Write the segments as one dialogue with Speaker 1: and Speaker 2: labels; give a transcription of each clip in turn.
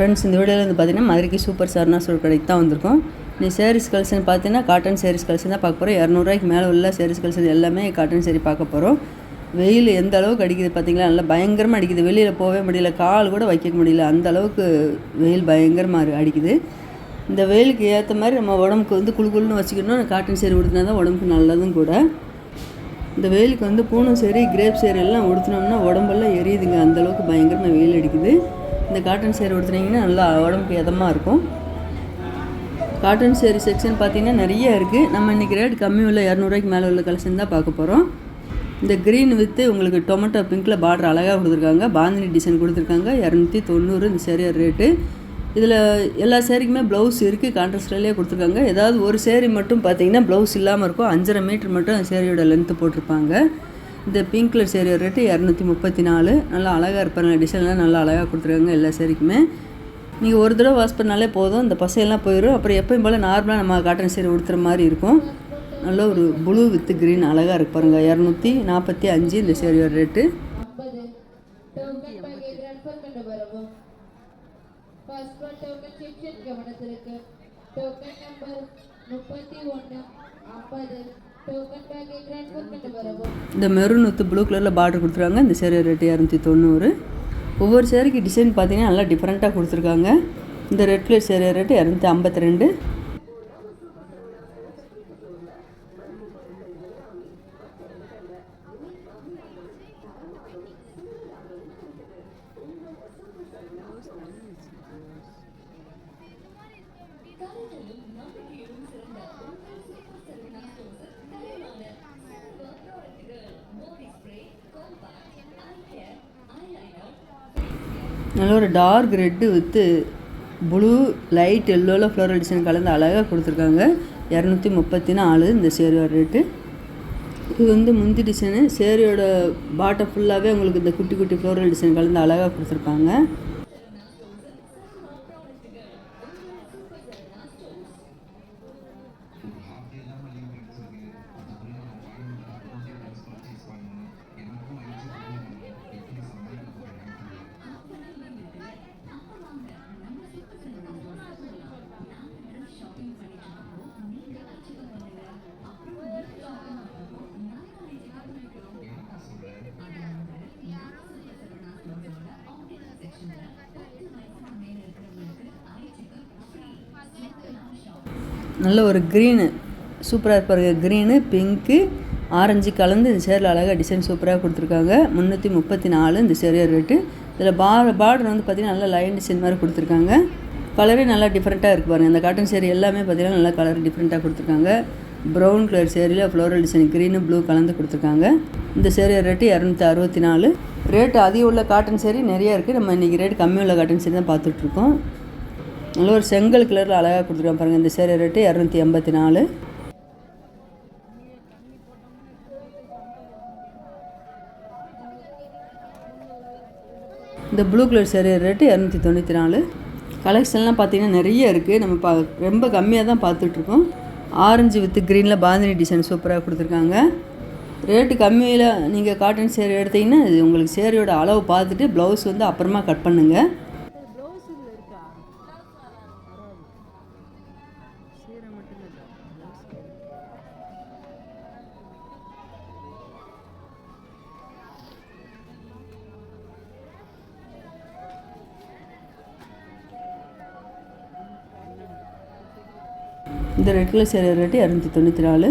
Speaker 1: Friends இந்த வீடியோவில் வந்து பார்த்தீங்கன்னா மதுரைக்கு சூப்பர் சார்னா சொல்கிற கடைக்கு தான் வந்திருக்கோம். நீ சேரீஸ் கலெக்ஷன் பார்த்தீங்கன்னா காட்டன் சேரீஸ் கலெக்ஷன் தான் பார்க்க போகிறோம் இரநூறுவாய்க்கு மேலே உள்ள சேரீஸ் கலெக்ஷன் எல்லாமே காட்டன் சேரீ பார்க்க போகிறோம் வெயில் எந்த அளவுக்கு அடிக்குது பார்த்தீங்களா நல்லா பயங்கரமாக அடிக்குது. வெளியில் போகவே முடியல. கால் கூட வைக்க முடியல. அந்த அளவுக்கு வெயில் பயங்கரமாக அடிக்குது. இந்த வெயிலுக்கு ஏற்ற மாதிரி நம்ம உடம்புக்கு வந்து குளு வச்சுக்கணும் காட்டன் சேரீ உடுத்தினா தான் உடம்புக்கு நல்லதும் கூட. இந்த வெயிலுக்கு வந்து பூனம் சேரி கிரேப் சேரி எல்லாம் உடுத்தினோம்னா உடம்பெல்லாம் எரியுதுங்க. அந்தளவுக்கு பயங்கரமாக வெயில் அடிக்குது. இந்த காட்டன் சேர் உடுத்துனீங்கன்னா நல்லா உடம்புக்கு இதமாக இருக்கும். காட்டன் சேரி செக்ஷன் பார்த்தீங்கன்னா நிறைய இருக்குது நம்ம இன்றைக்கி ரேட் கம்மி உள்ள இரநூறுவாய்க்கு மேலே உள்ள கலெக்ஷன் தான் பார்க்க போகிறோம் இந்த க்ரீன் வித்து உங்களுக்கு டொமேட்டோ பிங்க்கில் பார்டர் அழகாக கொடுத்துருக்காங்க. பாந்தினி டிசைன் கொடுத்துருக்காங்க. இரநூத்தி தொண்ணூறு இந்த சேரீ ரேட்டு இதில் எல்லா சேரீக்குமே ப்ளவுஸ் இருக்குது கான்ட்ராஸ்ட்லேயே கொடுத்துருக்காங்க. ஏதாவது ஒரு சேரீ மட்டும் பார்த்தீங்கன்னா ப்ளவுஸ் இல்லாமல் இருக்கும். அஞ்சரை மீட்டர் மட்டும் அந்த சேரீயோட லென்த்து போட்டிருப்பாங்க. இந்த பிங்க் கலர் சேரீ ரேட்டு இரநூத்தி முப்பத்தி நாலு. நல்லா அழகாக இருப்பாங்க டிசைன்லாம் நல்லா அழகாக கொடுத்துருக்காங்க எல்லா சேரீக்குமே நீங்கள் ஒரு தடவை வாஷ் பண்ணாலே போதும். இந்த பசையெல்லாம் போயிடும் அப்புறம் எப்பயும் போல் நார்மலாக நம்ம காட்டன் சேரீ உடுத்துற மாதிரி இருக்கும். நல்ல ஒரு ப்ளூ வித் க்ரீன் அழகாக இருக்கு பாருங்கள் இரநூத்தி நாற்பத்தி அஞ்சு இந்த சேரீயோட ரேட்டு
Speaker 2: டோக்கன் நம்பர் முப்பத்தி ஒன்று ஐம்பது.
Speaker 1: இந்த மெரூன் வித்து ப்ளூ கலரில் பார்டர் கொடுத்துருக்காங்க. இந்த சேரீ ரேட்டு இரநூத்தி தொண்ணூறு. ஒவ்வொரு சேரீக்கு டிசைன் பார்த்தீங்கன்னா நல்லா டிஃப்ரெண்ட்டாக கொடுத்துருக்காங்க. இந்த ரெட் கலர் சேரீ ரேட்டு இரநூத்தி ஐம்பத்தி ரெண்டு நல்ல ஒரு dark red with blue light எல்லோவில் floral design கலந்து அழகாக கொடுத்துருக்காங்க. இரநூத்தி முப்பத்தி நாலு இந்த சேரியோட ரேட்டு இது வந்து முந்தி டிசைனு சேரியோட பாட்டை ஃபுல்லாகவே உங்களுக்கு இந்த குட்டி குட்டி ஃப்ளோரல் டிசைன் கலந்து அழகாக கொடுத்துருப்பாங்க. நல்ல ஒரு க்ரீனு சூப்பராக இருப்பாருங்க க்ரீனு பிங்க்கு ஆரஞ்சு கலந்து இந்த சேரில் அழகாக டிசைன் சூப்பராக கொடுத்துருக்காங்க. முந்நூற்றி முப்பத்தி நாலு இந்த சேரியர் ரேட்டு இதில் பா பார்டர் வந்து பார்த்திங்கன்னா நல்லா லைன் டிசைன் மாதிரி கொடுத்துருக்காங்க. கலரே நல்லா டிஃப்ரெண்ட்டாக இருக்குது பாருங்கள் இந்த காட்டன் சேரீ எல்லாமே பார்த்திங்கன்னா நல்லா கலர் டிஃப்ரெண்ட்டாக கொடுத்துருக்காங்க. ப்ரௌன் கலர் சேரீயில் ஃப்ளோரல் டிசைன் க்ரீனு ப்ளூ கலந்து கொடுத்துருக்காங்க. இந்த சேரியர் ரேட்டு இரநூத்தி அறுபத்தி நாலு ரேட்டு அதிகம் உள்ள காட்டன் சேரீ நிறையா இருக்குது நம்ம இன்றைக்கி ரேட் கம்மி உள்ள காட்டன் சேரீ தான் பார்த்துட்ருக்கோம் நல்ல ஒரு செங்கல் கலரில் அழகாக கொடுத்துருக்காங்க பாருங்கள் இந்த சேரீ ரேட்டு இரநூத்தி எண்பத்தி நாலு. இந்த ப்ளூ கலர் சேரீ ரேட்டு இரநூத்தி தொண்ணூற்றி நாலு. கலெக்ஷன்லாம் பார்த்தீங்கன்னா நிறைய இருக்குது நம்ம பா ரொம்ப கம்மியாக தான் பார்த்துட்ருக்கோம். ஆரஞ்சு வித்து க்ரீனில் பாந்தினி டிசைன் சூப்பராக கொடுத்துருக்காங்க. ரேட்டு கம்மியில் நீங்கள் காட்டன் சேரீ எடுத்தீங்கன்னா இது உங்களுக்கு சேரீயோட அளவு பார்த்துட்டு ப்ளவுஸ் வந்து அப்புறமா கட் பண்ணுங்கள் இந்த ரெட் கலர் சேரீ ரேட்டு இரநூத்தி தொண்ணூற்றி நாலு.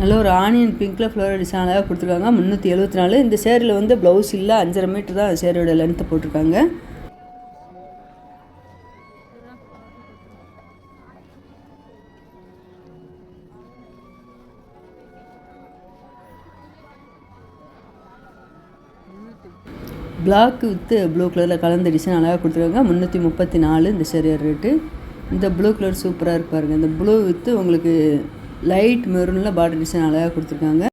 Speaker 1: நல்ல ஒரு ஆனியன் பிங்க்கில் ஃப்ளவர் டிசைன் அழகாக கொடுத்துருக்காங்க. முந்நூற்றி எழுபத்தி நாலு. இந்த சேரில் வந்து ப்ளவுஸ் இல்லை அஞ்சரை மீட்டர் தான் சேரோட லென்த்து போட்டிருக்காங்க. பிளாக் வித்து ப்ளூ கலரில் கலந்த டிசைன் அழகாக கொடுத்துருக்காங்க. முந்நூற்றி முப்பத்தி நாலு இந்த சேரியர் ரேட்டு இந்த ப்ளூ கலர் சூப்பராக இருப்பாருங்க இந்த ப்ளூ வித்து உங்களுக்கு லைட் மெரூனில் பார்டர் டிசைன் அழகாக கொடுத்துருக்காங்க.